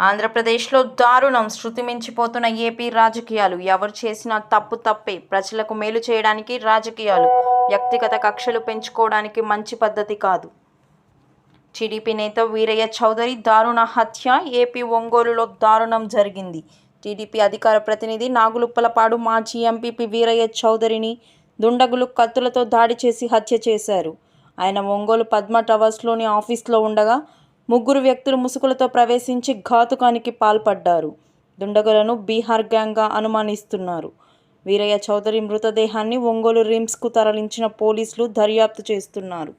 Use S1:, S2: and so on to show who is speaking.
S1: ఆంధ్రప్రదేశ్లో దారుణం శృతి మించిపోతున్న ఏపీ రాజకీయాలు. ఎవరు చేసినా తప్పు తప్పే. ప్రజలకు మేలు చేయడానికి రాజకీయాలు. వ్యక్తిగత కక్షలు పెంచుకోవడానికి మంచి పద్ధతి కాదు. టీడీపీ నేత వీరయ్య చౌదరి దారుణ హత్య. ఏపీ ఒంగోలులో దారుణం జరిగింది. టీడీపీ అధికార ప్రతినిధి నాగులుప్పలపాడు మాజీ ఎంపీపీ వీరయ్య చౌదరిని దుండగులు కత్తులతో దాడి చేసి హత్య చేశారు. ఆయన ఒంగోలు పద్మ టవర్స్లోని ఆఫీస్లో ఉండగా ముగ్గురు వ్యక్తులు ముసుగులతో ప్రవేశించి ఘాతుకానికి పాల్పడ్డారు. దుండగులను బీహార్ గ్యాంగ్గా అనుమానిస్తున్నారు. వీరయ్య చౌదరి మృతదేహాన్ని ఒంగోలు రిమ్స్కు తరలించిన పోలీసులు దర్యాప్తు చేస్తున్నారు.